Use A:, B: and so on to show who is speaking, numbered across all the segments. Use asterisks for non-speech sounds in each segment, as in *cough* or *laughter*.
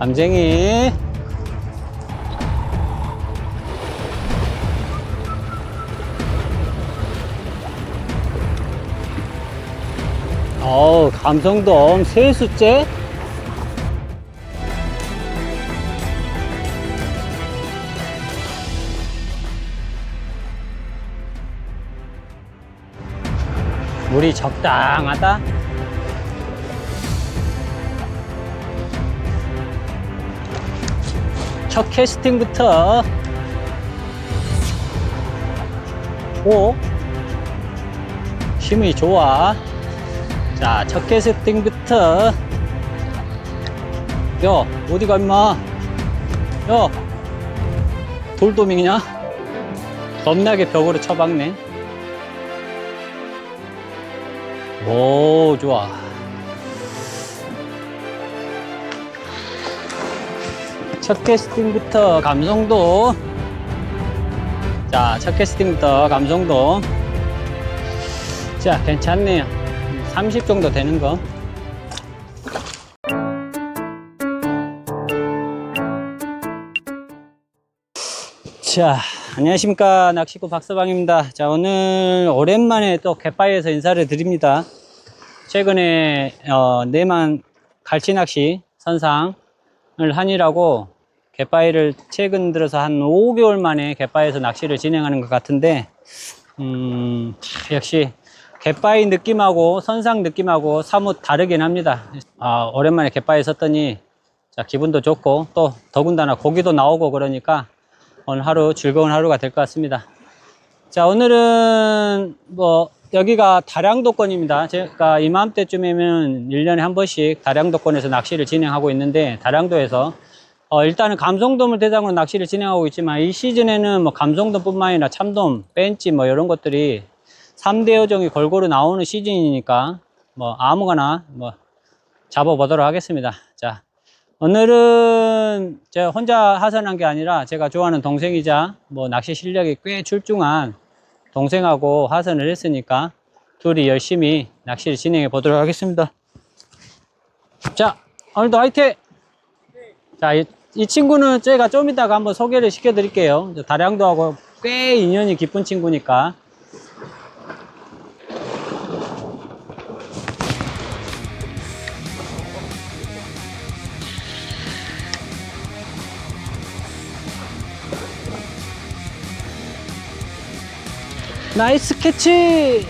A: 밤쟁이. 어우, 감성돔 세수째? 물이 적당하다. 첫 캐스팅부터. 오. 힘이 좋아. 자 첫 캐스팅부터. 야 어디가 임마? 야 돌도밍이냐? 겁나게 벽으로 쳐박네. 오 좋아 첫 캐스팅부터 감성도. 자, 첫 캐스팅부터 감성도. 자, 괜찮네요. 30 정도 되는 거. 자, 안녕하십니까. 낚시구 박서방입니다. 자, 오늘 오랜만에 또 갯바위에서 인사를 드립니다. 최근에 어, 내만 갈치낚시 선상을 하니라고 갯바위를 최근 들어서 한 5개월 만에 갯바위에서 낚시를 진행하는 것 같은데 음, 역시 갯바위 느낌하고 선상 느낌하고 사뭇 다르긴 합니다. 아, 오랜만에 갯바위 섰더니 자, 기분도 좋고 또 더군다나 고기도 나오고 그러니까 오늘 하루 즐거운 하루가 될 것 같습니다. 자, 오늘은 뭐 여기가 다량도권입니다. 제가 이맘때쯤이면 1년에 한 번씩 다량도권에서 낚시를 진행하고 있는데 다량도에서 어, 일단은 감성돔을 대상으로 낚시를 진행하고 있지만 이 시즌에는 뭐 감성돔뿐만 아니라 참돔, 벤치 뭐 이런 것들이 3대 여종이 골고루 나오는 시즌이니까 뭐 아무거나 뭐 잡아보도록 하겠습니다. 자, 오늘은 제가 혼자 하선한 게 아니라 제가 좋아하는 동생이자 뭐 낚시 실력이 꽤 출중한 동생하고 하선을 했으니까 둘이 열심히 낚시를 진행해 보도록 하겠습니다. 자, 오늘도 화이팅! 자, 이, 이 친구는 제가 좀 이따가 한번 소개를 시켜 드릴게요. 다량도 하고 꽤 인연이 깊은 친구니까. 나이스 캐치!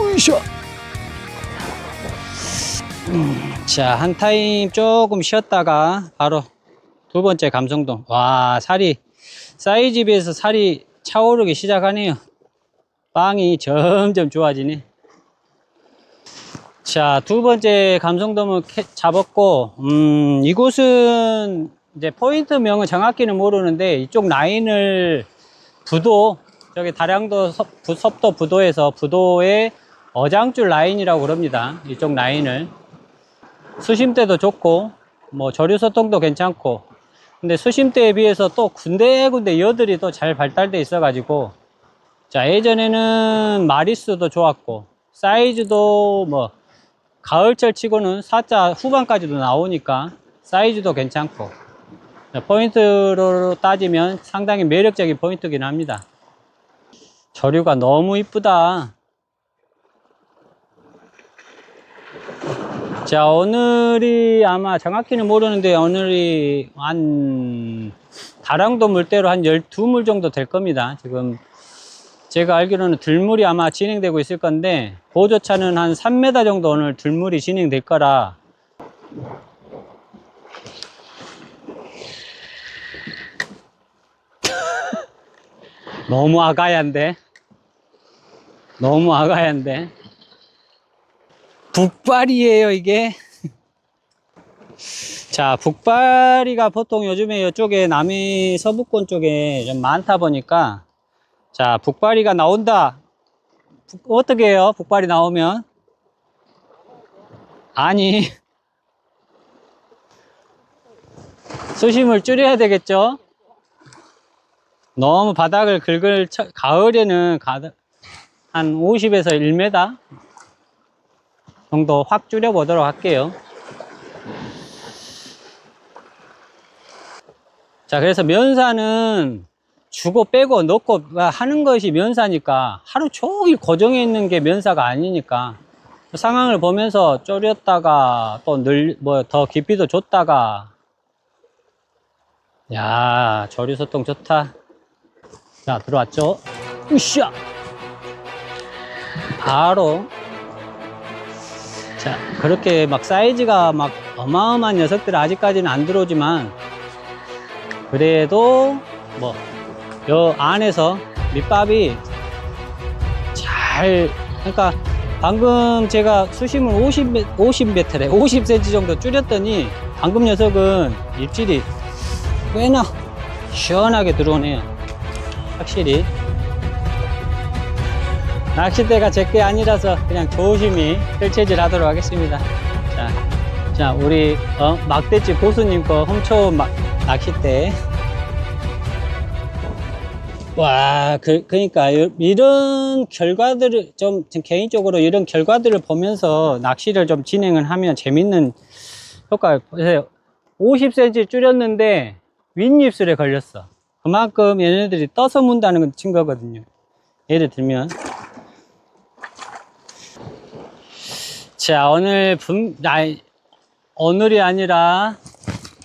A: 우이샤. 음, 자, 한 타임 조금 쉬었다가 바로 두 번째 감성동. 와, 살이, 사이즈 비해서 살이 차오르기 시작하네요. 빵이 점점 좋아지네. 자, 두 번째 감성돔을 캐- 잡았고, 음, 이곳은 이제 포인트명은 정확히는 모르는데 이쪽 라인을 부도, 저기 다량도 섭, 부- 섭도 부도에서 부도의 어장줄 라인이라고 그럽니다. 이쪽 라인을. 수심대도 좋고, 뭐 저류 소통도 괜찮고, 근데 수심대에 비해서 또 군데군데 여들이 또 잘 발달돼 있어가지고, 자, 예전에는 마리수도 좋았고, 사이즈도 뭐, 가을철 치고는 4자 후반까지도 나오니까 사이즈도 괜찮고, 자, 포인트로 따지면 상당히 매력적인 포인트긴 합니다. 저류가 너무 이쁘다. 자, 오늘이 아마 정확히는 모르는데 오늘이 한 다랑도 물대로 한 12물 정도 될 겁니다. 지금 제가 알기로는 들물이 아마 진행되고 있을 건데 보조차는 한 3m 정도 오늘 들물이 진행될 거라. 너무 아가야인데. 너무 아가야인데. 북발이에요 이게. 자 북발이가 보통 요즘에 이쪽에 남해 서부권 쪽에 좀 많다 보니까 자 북발이가 나온다. 북- 어떻게 해요? 북발이 나오면? 아니. *laughs* 수심을 줄여야 되겠죠? 너무 바닥을 긁을, 쳐- 가을에는 가, 한 50에서 1m 정도 확 줄여 보도록 할게요. 자, 그래서 면사는 주고 빼고 넣고 하는 것이 면사니까 하루 종일 고정해 있는 게 면사가 아니니까 상황을 보면서 졸였다가 또 늘, 뭐 더 깊이도 줬다가 야, 조류소통 좋다. 자, 들어왔죠? 으쌰! 바로. 자, 그렇게 막 사이즈가 막 어마어마한 녀석들 아직까지는 안 들어오지만, 그래도 뭐, 요 안에서 밑밥이 잘, 그러니까 방금 제가 수심을 50, 50m래, 50cm 정도 줄였더니, 방금 녀석은 입질이 꽤나 시원하게 들어오네요. 확실히. 낚싯대가 제게 아니라서 그냥 조심히 펼쳐질 하도록 하겠습니다. 자, 자, 우리, 어, 막대집 고수님 거 훔쳐온 막, 낚싯대. 와, 그, 그니까, 이런 결과들을 좀, 좀 개인적으로 이런 결과들을 보면서 낚시를 좀 진행을 하면 재밌는 효과를 보세요. 50cm 줄였는데 윗입술에 걸렸어. 그만큼 얘네들이 떠서 문다는 건 증거거든요. 예를 들면. 자, 오늘 분, 아, 오늘이 아니라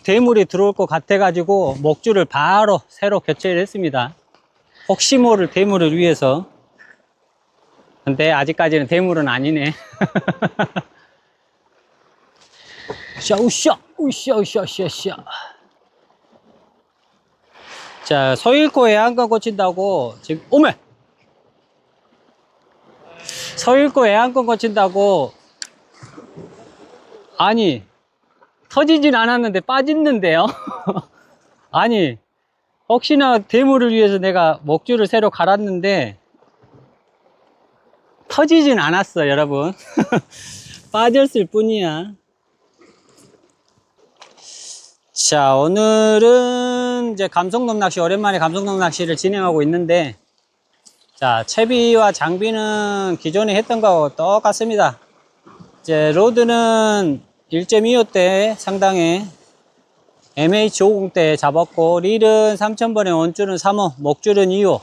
A: 대물이 들어올 것 같아가지고 목줄을 바로 새로 교체를 했습니다. 혹시 모를 대물을 위해서. 근데 아직까지는 대물은 아니네. *laughs* 샤, 우샤, 우샤, 우샤, 우샤, 우샤. 자, 서일코 애완권 고친다고, 지금, 오메! 서일코 애완권 고친다고, 아니, 터지진 않았는데 빠졌는데요? *laughs* 아니, 혹시나 대물을 위해서 내가 목줄을 새로 갈았는데, 터지진 않았어, 여러분. *laughs* 빠졌을 뿐이야. 자, 오늘은 이제 감성돔 낚시, 오랜만에 감성돔 낚시를 진행하고 있는데, 자, 채비와 장비는 기존에 했던 거하고 똑같습니다. 이제 로드는 1.25대 상당히 MH50대 잡았고, 릴은 3000번에 원줄은 3호, 목줄은 2호,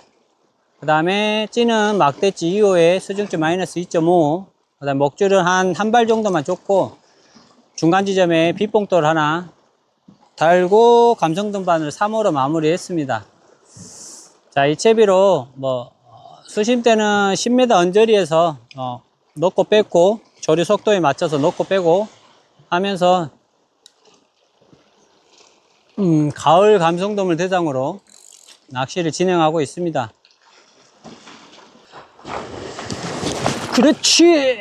A: 그 다음에 찌는 막대찌 2호에 수중줄 마이너스 2.5, 그 다음 목줄은 한 한 발 정도만 줬고, 중간 지점에 빗봉돌 하나, 달고 감성등반을 3호로 마무리했습니다. 자, 이 채비로 뭐 어, 수심 때는 10m 언저리에서 어, 넣고 뺐고 조류 속도에 맞춰서 넣고 빼고 하면서 음, 가을 감성돔을 대상으로 낚시를 진행하고 있습니다. 그렇지!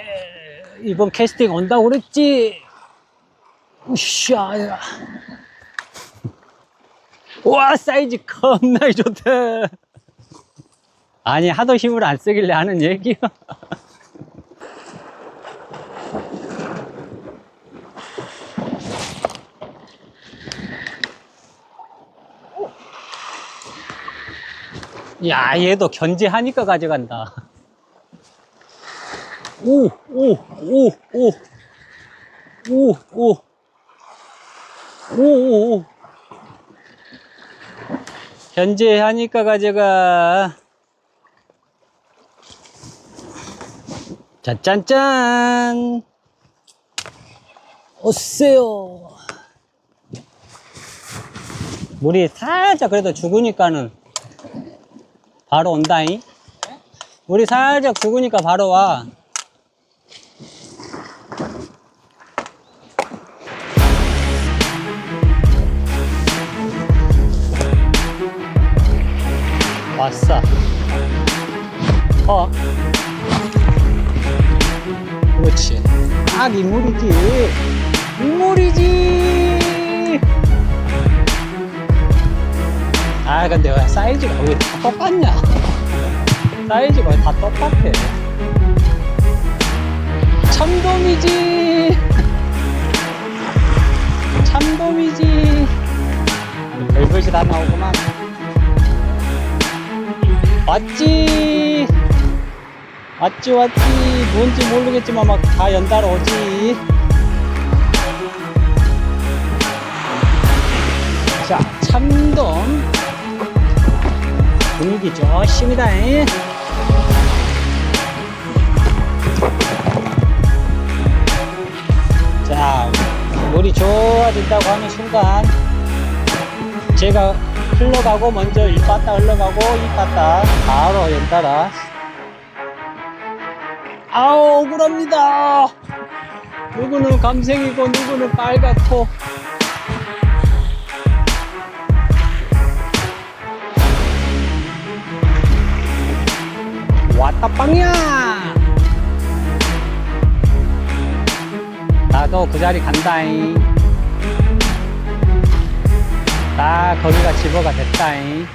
A: 이번 캐스팅 온다고 그랬지! 우샤! 와 사이즈 겁나 좋다 아니 하도 힘을 안 쓰길래 하는 얘기야 야 얘도 견제하니까 가져간다 오 오 오 오 오 오 오 오 오 견제하니까 가져가. 짠짠짠. 오세요. 물이 살짝 그래도 죽으니까는 바로 온다잉. 물이 살짝 죽으니까 바로 와. 왔어. 어. 그렇지. 딱 인물이지. 인물이지. 아, 근데 왜 사이즈가 왜 다 똑같냐? 사이즈가 왜 다 똑같아? 참돔이지. 참돔이지. 별것이 다 나오구만. 왔지 왔지 왔지 뭔지 모르겠지만 막 다 연달아 오지 자 참돔 분위기 좋습니다 잉. 자 물이 좋아진다고 하는 순간 제가 흘러가고 먼저 이 빠따 흘러가고 이 빠따 바로 연달아 아우 억울합니다 누구는 감생이고 누구는 빨갛고 왔다 빵이야. 나도 그 자리 간다잉. 나 거기가 집어가 됐다잉.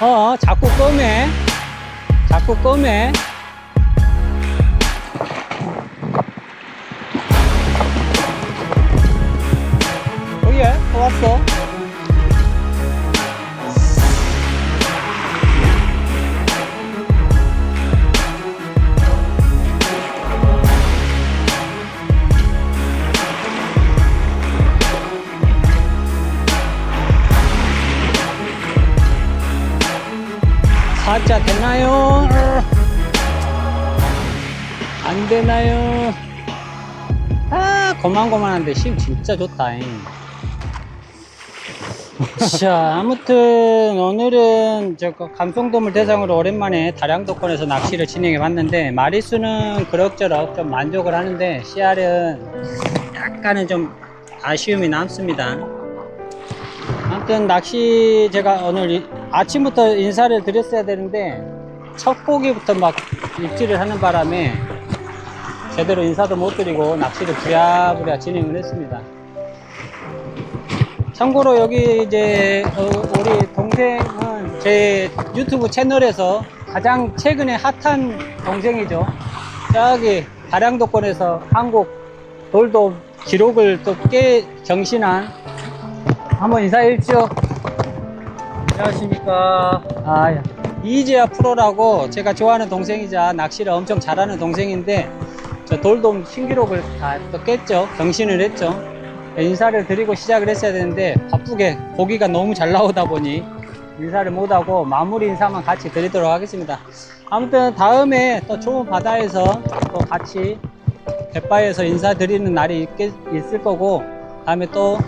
A: 어 자꾸 껌해. 자꾸 껌해. 오예 또 왔어 사자 되나요? 안 되나요? 아, 고만고만한데 힘 진짜 좋다. 잉. 자, 아무튼 오늘은 저 감성돔을 대상으로 오랜만에 다량도권에서 낚시를 진행해 봤는데 마리수는 그럭저럭 좀 만족을 하는데 씨알은 약간은 좀 아쉬움이 남습니다. 아무튼 낚시 제가 오늘 이- 아침부터 인사를 드렸어야 되는데 첫 고기부터 막 입질을 하는 바람에 제대로 인사도 못 드리고 낚시를 부랴부랴 진행을 했습니다. 참고로 여기 이제 어, 우리 동생은 제 유튜브 채널에서 가장 최근에 핫한 동생이죠. 저기 다량도권에서 한국 돌돔 기록을 또 깨 경신한 한번 인사해 주십시오.
B: 안녕하십니까.
A: 아, 야. 이재아 프로라고 제가 좋아하는 동생이자 낚시를 엄청 잘하는 동생인데 저 돌돔 신기록을 다또 깼죠. 경신을 했죠. 인사를 드리고 시작을 했어야 되는데 바쁘게 고기가 너무 잘 나오다 보니 인사를 못하고 마무리 인사만 같이 드리도록 하겠습니다. 아무튼 다음에 또 좋은 바다에서 또 같이 갯바에서 인사드리는 날이 있겠, 있을 거고 다음에 또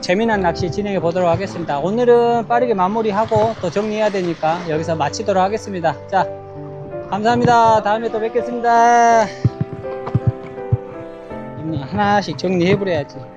A: 재미난 낚시 진행해 보도록 하겠습니다. 오늘은 빠르게 마무리하고 또 정리해야 되니까 여기서 마치도록 하겠습니다. 자, 감사합니다. 다음에 또 뵙겠습니다. 하나씩 정리해 버려야지.